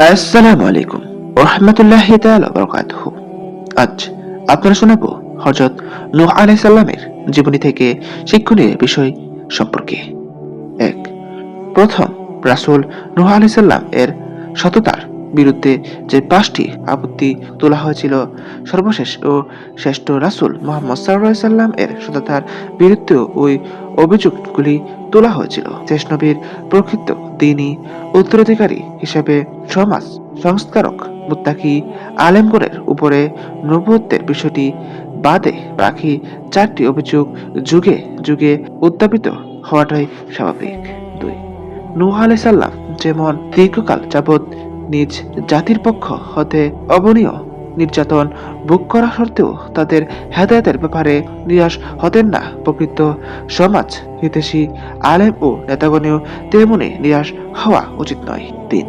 আসসালামু আলাইকুম রহমতুল্লাহ বরকাত আজ আপনারা শোনাব হজরত নূহ আলাই সাল্লামের জীবনী থেকে শিক্ষণীয় বিষয় সম্পর্কে। এক, প্রথম রাসুল নূহ আলাই সাল্লাম এর সততার বিরুদ্ধে যে পাঁচটি আপত্তি তোলা হয়েছিল, সর্বশেষ ও শ্রেষ্ঠ রাসূল মোহাম্মদ সাল্লাম এর সততার বিরুদ্ধে ওই অভিযোগগুলি তোলা হয়েছিল। শেষ নবীর প্রকৃত দিনই উত্তরাধিকারী হিসেবে সমাজ সংস্কারক মুত্তাকি আলেমগণের উপরে নবুয়ত্বের বিষয়টি বাদে রাখি চারটি অভিযোগ যুগে যুগে উত্থাপিত হওয়াটাই স্বাভাবিক। দুই, নূহ আলাইহিস সালাম যেমন দীর্ঘকাল যাবৎ নিজ জাতির পক্ষ হতে অবনীয় নির্যাতন ভোগ করা সত্ত্বেও তাদের হেদায়তের ব্যাপারে নিরাশ হতেন না প্রকৃত সমাজ হিতেশী আলেম ও নেতাগণেও তেমনি নিরাশ হওয়া উচিত নয়। তিন,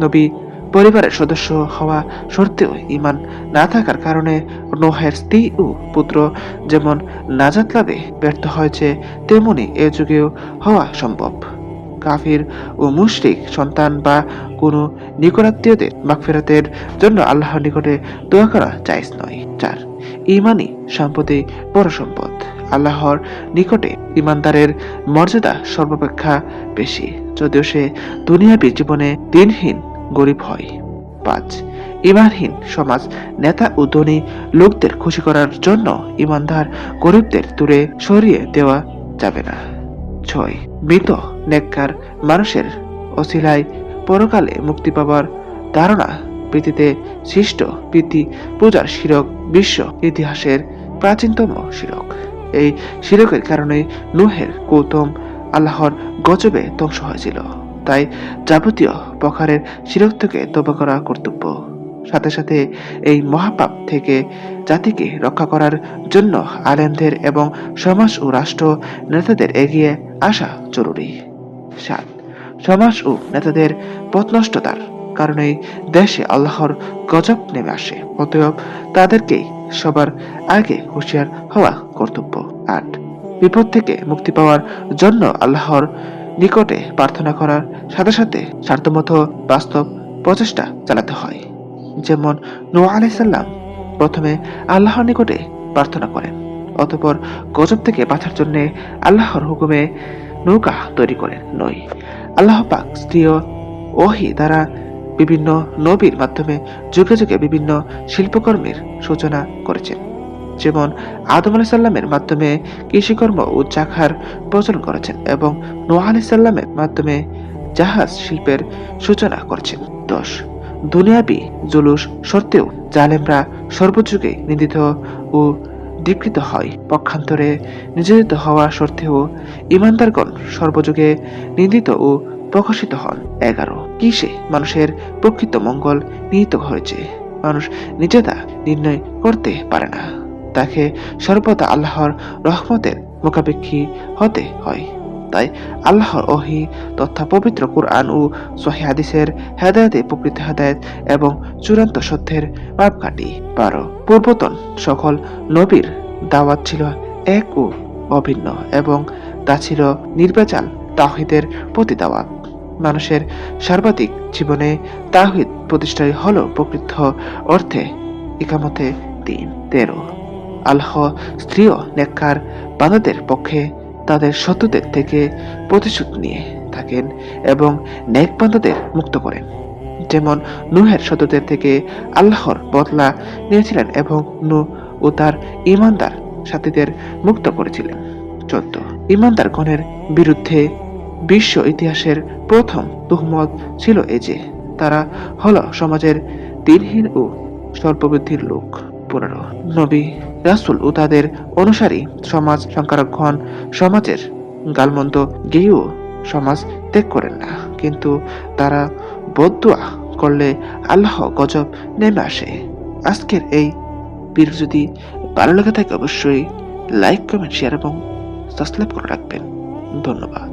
নবী পরিবারের সদস্য হওয়া সত্ত্বেও ইমান না থাকার কারণে নোহের স্ত্রী ও পুত্র যেমন নাজাত লাভে ব্যর্থ হয়েছে তেমনি এ যুগেও হওয়া সম্ভব। কাফির ও মুশরিক সন্তান বা কোনো নিকটাত্মীয়দের মাগফিরাতের জন্য আল্লাহর নিকটে দোয়া করা জায়েজ নয়। চার ইমানই সম্পদে বড় সম্পদ আল্লাহর নিকটে ইমানদারের মর্যাদা সর্বাপেক্ষা বেশি, যদিও সে দুনিয়াবী জীবনে দিনহীন গরিব হয়। পাঁচ, ইমানহীন সমাজ নেতা ও ধনী লোকদের খুশি করার জন্য ইমানদার গরিবদের দূরে সরিয়ে দেওয়া যাবে না। ছয় মৃত নেককার মানুষের অশিলায় পরকালে মুক্তি পাবার ধারণা পৃথিবীতে সৃষ্ট প্রীতি পূজার শিরক বিশ্ব ইতিহাসের প্রাচীনতম শিরক। এই শিরকের কারণে নুহের গৌতম আল্লাহর গজবে ধ্বংস হয়েছিল। তাই যাবতীয় প্রকারের শিরক থেকে তবা করা কর্তব্য। সাথে সাথে এই মহাপাপ থেকে জাতিকে রক্ষা করার জন্য আলেমদের এবং সমাজ ও রাষ্ট্র নেতাদের এগিয়ে আসা জরুরি। সাত, সমাজ ও নেতাদের পথনষ্টতার কারণে দেশে আল্লাহর গজব নেমে আসে। অতএব তাদেরকেই সবার আগে হুঁশিয়ার হওয়া কর্তব্য। আট, বিপদ থেকে মুক্তি পাওয়ার জন্য আল্লাহর নিকটে প্রার্থনা করার সাথে সাথে স্বার্থমতো বাস্তব প্রচেষ্টা চালাতে হয়। যেমন নোয়া আলাইসাল্লাম প্রথমে আল্লাহর নিকটে প্রার্থনা করেন, অতঃপর গজব থেকে বাঁচার জন্য আল্লাহর হুকুমে নৌকা তৈরি করেন নই। আল্লাহ পাক স্ত্রীয় ওহি দ্বারা বিভিন্ন নবীর মাধ্যমে যুগে যুগে বিভিন্ন শিল্পকর্মের সূচনা করেছেন। যেমন আদম আলাহ সাল্লামের মাধ্যমে কৃষিকর্ম ও চাখার প্রচলন করেছেন এবং নোয়া আলাহ সাল্লামের মাধ্যমে জাহাজ শিল্পের সূচনা করেছেন। দশ দুনিয়াবি জুলুস সত্ত্বেও জালেমরা সর্বযুগে নিন্দিত ও দীক্ষিত হয়। পক্ষান্তরে নির্যাতিত হওয়া সত্ত্বেও ইমানদারগণ সর্বযুগে নিন্দিত ও প্রকাশিত হন। এগারো। কিসে মানুষের প্রকৃত মঙ্গল নিহিত হয়েছে? মানুষ নিজে তা নির্ণয় করতে পারে না। তাকে সর্বদা আল্লাহর রহমতের মুখাপেক্ষী হতে হয়। তাই আল্লাহর ওহি তথা পবিত্র কুরআন ও সহি হাদিসের হেদায়তে প্রকৃত হেদায়ত এবং চূড়ান্ত সত্যের মাপকাঠি। বারো, পূর্বতন সকল নবীর দাওয়াত ছিল এক ও অভিন্ন এবং তা ছিল নির্বাচাল তাহিদের প্রতি দাওয়াত। মানুষের সর্বাধিক জীবনে তাহিদ প্রতিষ্ঠাই হল প্রকৃত অর্থে ইকামতে তিন তেরো, আল্লাহ স্ত্রীয় নেককার বান্দাদের পক্ষে তাদের শত্রুদের থেকে প্রতিশোধ নিয়ে থাকেন এবং নেক মুক্ত করেন। যেমন নুহের শত্রুদের থেকে আল্লাহর বদলা নিয়েছিলেন এবং নু ও তার ইমানদার সাথীদের মুক্ত করেছিলেন। চোদ্দ। ইমানদার গণের বিরুদ্ধে বিশ্ব ইতিহাসের প্রথম তুহমত ছিল এ যে, তারা হলো সমাজের দিনহীন ও স্বল্পবুদ্ধির লোক। পনেরো। নবী রাসুল ও তাদের অনুসারী সমাজ সংকারকগণ সমাজের গালমন্দ গেয়েও সমাজ ত্যাগ করেন না। কিন্তু তারা বদুয়া করলে আল্লাহ গজব নেমে আসে। আজকের এই ভিডিও যদি ভালো লেগে থাকে, অবশ্যই লাইক, কমেন্ট, শেয়ার এবং সাবস্ক্রাইব করে রাখবেন। ধন্যবাদ।